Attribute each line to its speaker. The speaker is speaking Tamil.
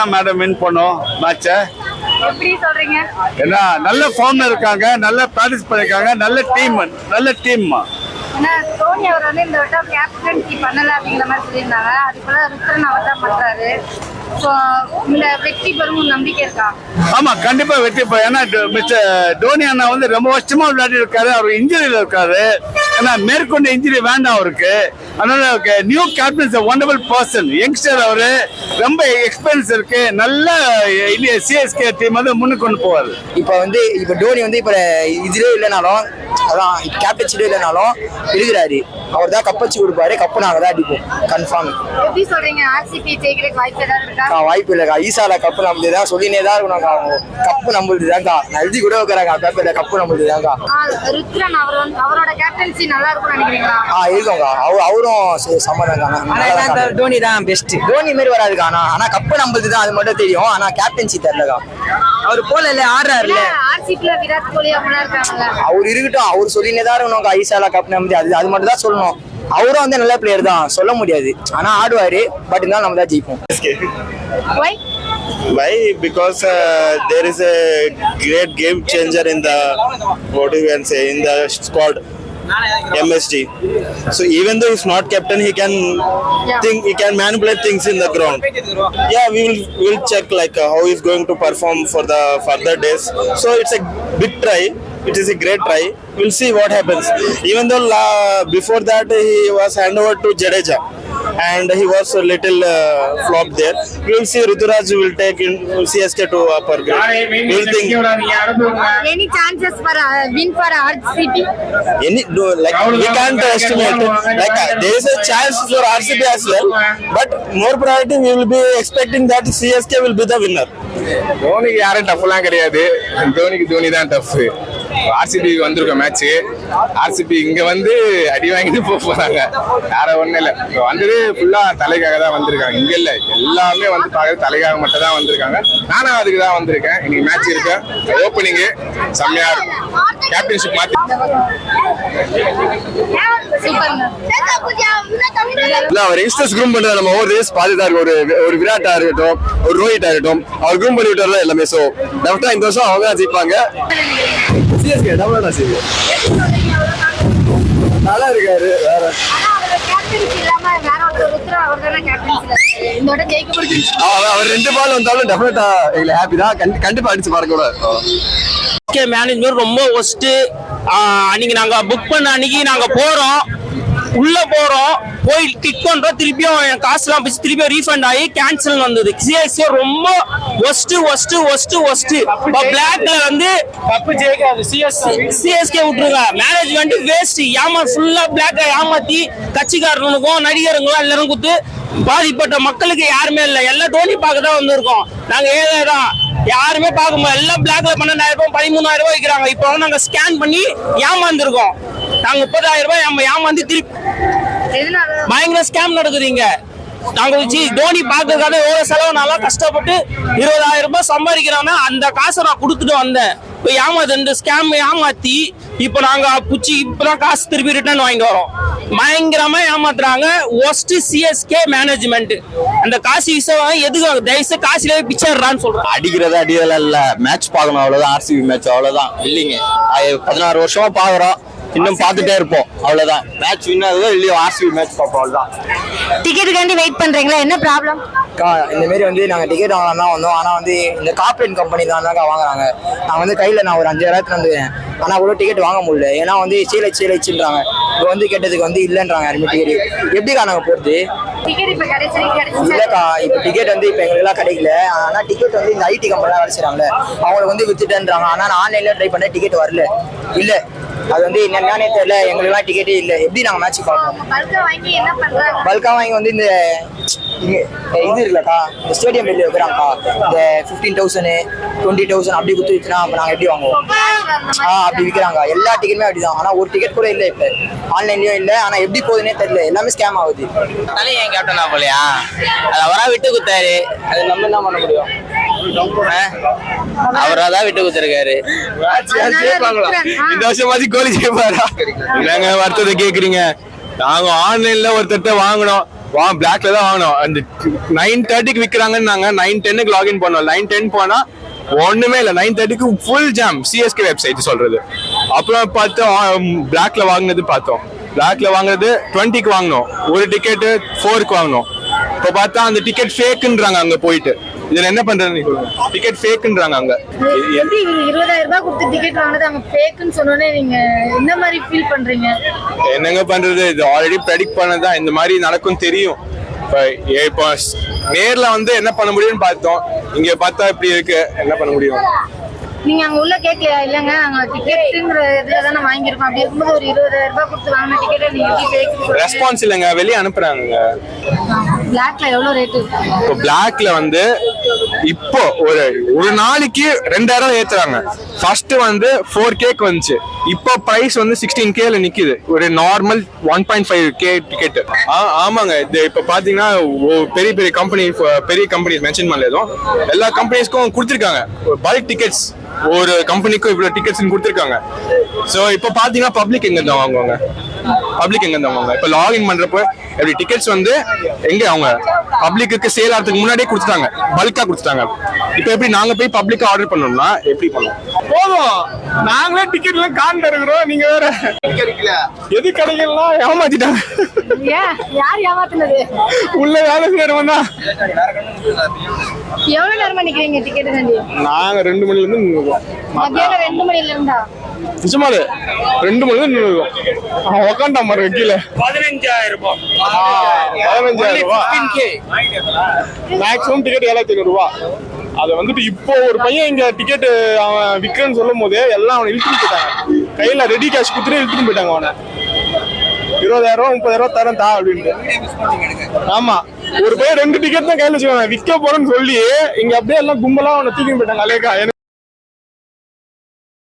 Speaker 1: தான் மேடம் வின் பண்ணோம் மேட்சை ஏன்னா நல்ல ஃபார்ம்ல இருக்காங்க நல்ல ப்ராக்டிஸ் பண்ணிருக்காங்க நல்ல டீம் நல்ல டீம்
Speaker 2: தோனி அவர் வந்து இந்த வட்டம் கேப்டன்சி பண்ணல அப்படிங்கிற மாதிரி சொல்லியிருந்தாங்க. அதுக்குள்ள ருத்ரன் அவர் தான் பண்றாரு. ஸோ இந்த வெற்றி பெறும் ஒரு நம்பிக்கை இருக்கா?
Speaker 1: ஆமா கண்டிப்பா வெற்றி பெறும். ஏன்னா மிஸ்டர் டோனி அண்ணா வந்து ரொம்ப வருஷமா விளையாடி இருக்காரு. அவர் இன்ஜுரியில இருக்காரு. ஏன்னா மேற்கொண்ட இன்ஜுரி வேண்டாம் அவருக்கு. அதனால new captain wonderful person youngster அவரு ரொம்ப எக்ஸ்பீரியன்ஸ் இருக்கு. நல்ல சிஎஸ்கே டீம் வந்து முன்னுக்கு கொண்டு போவார்.
Speaker 3: இப்போ வந்து இப்போ டோனி வந்து இப்போ இதுலேயே இல்லைனாலும் அதான் கேப்டன்சிலே இல்லைனாலும் இருக்கிறாரு. அவர் தான் கப்பச்சு கொடுப்பாரு. கப்பு நாங்கள் தான் அடிப்போம். கன்ஃபார்ம்
Speaker 2: எப்படி சொல்றீங்க? ஆர்சிபி ஜெயிக்கிறதுக்கு வாய்ப்பு ஏதாவது இருக்கா?
Speaker 3: வாய்ப்பு இல்லைக்கா. ஈசால கப்பு நம்மளுது தான். சொல்லினே தான் அவங்க கப்பு நம்மளுது தான்க்கா. எழுதி கூட வைக்கிறாங்க பேப்பர்ல கப்பு நம்மளுது தான்க்கா.
Speaker 2: ருத்ரன் அவர் அவரோட கேப்டன்சி நல்லா இருக்கும்னு நினைக்கிறீங்களா?
Speaker 3: ஆ இருக்கோங்க அவர் அவரும் சம்மதம்
Speaker 4: தோனி. தான் பெஸ்ட்
Speaker 3: டோனி மாரி வராதுக்கா ஆனா ஆனா கப்பு நம்மளுது தான் அது மட்டும் தெரியும். ஆனா கேப்டன்சி தெரியலக்கா
Speaker 4: அவர் போல இல்ல ஆடுறாருல
Speaker 2: ஆர்சிபில விராட் கோலி அவங்களாம் இருக்காங்கல்ல.
Speaker 3: அவர் இருக்கட்டும் அவர் சொல்லினே தான் இருக்கணும்க்கா ஈசாலா கப் நம்மளுது அது அது மட்டும் தான் சொல்லணும். அவரும் வந்து நல்ல பிளேயர் தான். சொல்ல முடியாது. ஆனா ஆடுவாரு. பட் இருந்தாலும் நம்ம தான் ஜெயிப்போம்.
Speaker 2: Why?
Speaker 5: Because uh, there is a great game changer in the what you can say in the squad. MSG. So even though he's not captain, he can
Speaker 2: Yeah.
Speaker 5: think he can manipulate things in the ground. Yeah, we will we'll check like uh, how he's going to perform for the further days. So it's a big try. It is a great try. We'll see what happens. Even though uh, before that he was handed over to Jadeja. And he was a little uh, flop there. We'll see Ruturaj will take in CSK to upper grade. We'll think
Speaker 2: Any chances for uh, win for RCB?
Speaker 5: any no, like we can't estimate like uh, there is a chance for RCB as well but more priority we will be expecting that CSK will be the winner
Speaker 6: தோனிக்கு யாரும் டஃப்லாம் கிடையாது தோனிக்கு தோனி தான் டஃப் ஆர்சிபி வந்திருக்கோம் மேட்ச் ஆர்சிபி இங்க வந்து அடி வாங்கிட்டு போக போறாங்க. வேற ஒண்ணும் இல்ல. இங்க வந்தது ஃபுல்லா தலைக்காக தான் வந்திருக்காங்க. இங்க இல்ல. எல்லாமே வந்து பாக்குறது தலைக்காக மட்டும் தான் வந்திருக்காங்க. நானும் அதுக்கு தான் வந்திருக்கேன். இன்னைக்கு மேட்ச் இருக்கு. ஓப்பனிங் செம்மையா இருக்கும். கேப்டன்ஷிப் மாத்தி
Speaker 2: சூப்பர்
Speaker 1: அவர் யங்ஸ்டர்ஸ் குரூம் பண்றது நம்ம ஒவ்வொரு ரேஸ் பார்த்து தான் இருக்கும். ஒரு ஒரு விராட்டா இருக்கட்டும் ஒரு ரோஹிட்டா இருக்கட்டும். அவர் குரூம் பண்ணி விட்டாரு எல்லாமே. சோ டெஃபினட்டா இந்த வருஷம் அவங்க தான் ஜெயிப்பாங்க. சிஎஸ்கே டபுளா செய்வோம் நல்லா இருக்காரு வேற
Speaker 2: அவர்
Speaker 1: ரெண்டு பால் வந்தாலும் டெஃபினட்டா எங்களுக்கு ஹாப்பி தான். கண்டி- கண்டிப்பா அடிச்சு பாருங்க கூட.
Speaker 7: ஓகே மேனேஜ்மெண்ட் ரொம்ப ஒஸ்ட்டு அன்னைக்கு நாங்கள் புக் பண்ண அன்னைக்கு நாங்கள் போகிறோம் உள்ளே போகிறோம் போய் கிளிக் பண்ணுறோம் திருப்பியும் என் காசுலாம் போச்சு திருப்பியும் ரீஃபண்ட் ஆகி கேன்சல் வந்தது. சிஎஸ்கே ரொம்ப ஒஸ்ட்டு ஒஸ்ட்டு ஒஸ்ட்டு இப்போ பிளாக்ல வந்து சிஎஸ்கே விட்டுருங்க. மேனேஜ்மெண்ட் வேஸ்ட் ஏமா ஃபுல்லாக பிளாக்கை ஏமாற்றி கட்சிக்காரனுக்கும் நடிகருங்களும் எல்லாரும் குத்து பாதிப்பட்ட மக்களுக்கு யாருமே இல்லை. எல்லாம் தோனி பார்க்க தான் வந்திருக்கோம். நாங்கள் ஏழை தான். யாருமே பார்க்க முடியாது எல்லாம் பிளாக்ல பன்னெண்டாயிரம் ரூபாய் பதிமூணாயிரம் ரூபாய் வைக்கிறாங்க. இப்போ வந்து நாங்க ஸ்கேன் பண்ணி ஏமாந்துருக்கோம். நாங்க முப்பதாயிரம் ரூபாய் நம்ம ஏமாந்து திருப்பி
Speaker 2: எதனால?
Speaker 7: பயங்கர ஸ்கேம் நடக்குதுங்க. நாங்க வச்சு தோனி பார்க்கறதுக்காக எவ்வளவு செலவு? நல்லா கஷ்டப்பட்டு இருபதாயிரம் ரூபாய் சம்பாதிக்கிறாங்கன்னா அந்த காசை நான் கொடுத்துட்டு வந்தேன். இப்போ ஏமாத்து இந்த ஸ்கேம் ஏமாத்தி இப்போ நாங்க புச்சி இப்பதான் காசு திருப்பி ரிட்டர்ன் வாங்கிட்டு வரோம். பயங்கரமா ஏமாத்துறாங்க. ஒஸ்ட் சிஎஸ்கே மேனேஜ்மெண்ட் அந்த காசு விஷயம் எதுக்கு தயவுசெய்து காசுலயே பிச்சர்றான்னு சொல்றேன்.
Speaker 1: அடிக்கிறது அடியெல்லாம் இல்ல. மேட்ச் பார்க்கணும் அவ்வளவுதான். ஆர்சிபி மேட்ச் அவ்வளவுதான். இல்லைங்க. பதினாறு வருஷமா பாக்குறோம் இன்னும் பார்த்துட்டே இருப்போம். அவ்வளவுதான். மேட்ச் வின் ஆகுதோ இல்லையோ ஆர்சிபி மேட்ச் பார்ப்போம் அவ்வளவுதான்.
Speaker 2: டிக்கெட்டுக்காண்டி வெயிட் பண்றீங்களா? என்ன ப்ராப்ளம்
Speaker 3: அக்கா இந்த மாரி வந்து நாங்கள் டிக்கெட் வாங்கலாம் தான் வந்தோம். ஆனால் வந்து இந்த கார்பரேட் கம்பெனி தான் தான்க்கா வாங்குறாங்க. நான் வந்து கையில் நான் ஒரு அஞ்சாயிரத்து வந்துக்கிறேன் ஆனால் கூட டிக்கெட் வாங்க முடியல. ஏன்னா வந்து சீலை சீலைச்சுன்றாங்க இப்போ வந்து கேட்டதுக்கு வந்து இல்லைன்றாங்க யாருமே டிக்கெட் எப்படிக்கா நாங்கள் போகிறது இல்லைக்கா இப்போ டிக்கெட் வந்து இப்போ எங்களுக்குலாம் கிடைக்கல. ஆனால் டிக்கெட் வந்து இந்த ஐடி கம்பெனிலாம் வேலை செய்கிறாங்களே அவங்களுக்கு வந்து வித்துட்டேன்றாங்க. ஆனால் நான் ஆன்லைனில் ட்ரை பண்ண டிக்கெட் வரல. இல்லை. அது வந்து என்னன்னே தெரியல. எங்களுக்குலாம் டிக்கெட்டே இல்லை. எப்படி நாங்கள் மேட்ச் பார்க்கணும்
Speaker 2: பல்கா வாங்கி
Speaker 3: வந்து இந்த இது இருக்குல்லக்கா இந்த ஸ்டேடியம் வெளியே வைக்கிறாங்கக்கா. இந்த ஃபிஃப்டீன் தௌசண்ட் டுவெண்ட்டி தௌசண்ட் அப்படி குத்து வச்சுனா அப்போ நாங்கள் எப்படி வாங்குவோம்? ஆ அப்படி விற்கிறாங்க எல்லா டிக்கெட்டுமே அப்படிதான். ஆனால் ஒரு டிக்கெட் கூட இல்லை இப்போ. ஆன்லைன்லயும் இல்லை ஆனால் எப்படி போகுதுன்னே தெரியல. எல்லாமே ஸ்கேம் ஆகுது.
Speaker 4: தலை ஏன் கேப்டன் ஆகலையா அது அவரா விட்டு குத்தாரு.
Speaker 3: அது நம்ம என்ன பண்ண முடியும்?
Speaker 4: அவரா தான் விட்டு குத்துருக்காரு.
Speaker 1: இந்த வருஷமாச்சும் கோலி ஜெயிப்பாரா என்னங்க வருத்தத்தை கேக்குறீங்க? நாங்க ஆன்லைன்ல ஒரு தட்டை வாங்கினோம்.
Speaker 6: வா பிளாக்ல தான் வாங்கணும் அந்த நைன் தேர்ட்டிக்கு விற்கிறாங்கன்னு நாங்கள் நைன் டென்னுக்கு லாகின் பண்ணோம். நைன் டென் போனால் ஒன்றுமே இல்லை. நைன் தேர்ட்டிக்கு ஃபுல் ஜாம் சிஎஸ்கே வெப்சைட் சொல்றது. அப்புறம் பார்த்தோம் பிளாக்ல வாங்கினது பார்த்தோம். பிளாக்ல வாங்குறது டுவெண்ட்டிக்கு வாங்கினோம். ஒரு டிக்கெட்டு ஃபோருக்கு வாங்கினோம். இப்போ பார்த்தா அந்த டிக்கெட் ஃபேக்குன்றாங்க அங்கே போயிட்டு. இதில் என்ன பண்ணுறது டிக்கெட் ஃபேக்குன்றாங்க அங்கே.
Speaker 2: எப்படி இவங்க இருபதாயிரம் ரூபாய் கொடுத்து டிக்கெட் வாங்கினது? அவங்க ஃபேக்குன்னு சொன்னோன்னே நீங்க என்ன மாதிரி ஃபீல் பண்றீங்க?
Speaker 6: என்னங்க பண்றது? இது ஆல்ரெடி ப்ரெடிக்ட் பண்ணதான் இந்த மாதிரி நடக்கும் தெரியும். இப்போ நேர்ல வந்து என்ன பண்ண முடியும்னு பார்த்தோம். இங்க பார்த்தா இப்படி இருக்கு? என்ன பண்ண முடியும்?
Speaker 2: நீங்க அங்க உள்ள கேட்கலையா இல்லங்க நாங்க டிக்கெட்டுங்கிற இதுல தானே வாங்கியிருக்கோம். அப்படி இருக்கும்போது ஒரு இருபதாயிரம் ரூபாய் கொடுத்து வாங்கின டிக்கெட்டை நீங்க எப்படி
Speaker 6: ரெஸ்பான்ஸ் இல்லைங்க வெளியே அனுப்புறாங்க
Speaker 2: பிளாக்ல எவ்வளவு ரேட்டு
Speaker 6: இப்போ பிளாக்ல வந்து இப்போ ஒரு ஒரு நாளைக்கு ரெண்டாயிரம் ஏத்துறாங்க. ஃபர்ஸ்ட் வந்து ஃபோர் கேக் வந்துச்சு. இப்போ பிரைஸ் வந்து சிக்ஸ்டீன் கேல நிக்குது. ஒரு normal one point five K ticket ஆமாங்க. இது இப்போ பாத்தீங்கன்னா பெரிய பெரிய கம்பெனி பெரிய கம்பெனிஸ் மென்ஷன் பண்ணல எதுவும். எல்லா கம்பெனிஸ்க்கும் கொடுத்துருக்காங்க. பல்க் டிக்கெட்ஸ் ஒரு கம்பெனிக்கும் இவ்வளோ டிக்கெட்ஸ் கொடுத்துருக்காங்க. ஸோ இப்போ பார்த்தீங்கன்னா பப்ளிக் எங்கேருந்து வாங்குவாங்க? பப்ளிக் எங்கேருந்து வாங்குவாங்க? இப்போ லாகின் பண்ணுறப்ப எப்படி டிக்கெட்ஸ் வந்து எங்க அவங்க? பப்ளிக்கு சேல் ஆகிறதுக்கு முன்னாடியே கொடுத்துட்டாங்க. பல்கா கொடுத்துட்டாங்க. இப்போ எப்படி நாங்க போய் பப்ளிக்கா ஆர்டர் பண்ணோம்னா எப்படி பண்ணுவோம் போதும். நாங்களே டிக்கெட் எல்லாம் காண்ட இருக்கிறோம் நீங்க வேற எது கிடைக்கலாம் ஏமாத்திட்டாங்க.
Speaker 2: யார் ஏமாத்துனது?
Speaker 6: உள்ள வேலை செய்யறவன் தான்.
Speaker 2: எவ்வளவு நேரமா நிக்கிறீங்க டிக்கெட்
Speaker 6: நாங்க ரெண்டு மணில இருந்து
Speaker 2: மத்தியானம் ரெண்டு மணில இருந்தா?
Speaker 6: நிஜமாலே ரெண்டு மணில இருந்து நின்னுருக்கோம் அவன் உக்காண்டான் பாருங்க கீழே.
Speaker 7: பதினஞ்சாயிரம்
Speaker 6: பதினஞ்சாயிரம் ரூபாய் மேக்ஸிமம் டிக்கெட் ஏழாயிரத்தி ஐநூறு ரூபா அதை வந்துட்டு இப்போ ஒரு பையன் இங்க டிக்கெட் அவன் விற்கிறேன்னு சொல்லும் போது எல்லாம் அவனை இழுத்துட்டு போயிட்டாங்க. கையில ரெடி கேஷ் கொடுத்துட்டு இழுத்துட்டு போயிட்டாங்க அவனை. இருபதாயிரம் ரூபா முப்பதாயிரம் தரேன் தா அப்படின்ட்டு. ஆமா. ஒரு பையன் ரெண்டு டிக்கெட் தான் கையில வச்சுக்காங்க விற்க போறேன்னு சொல்லி இங்க அப்படியே எல்லாம் கும்பலா அவனை தூக்கி போயிட்டாங்க அலேக்கா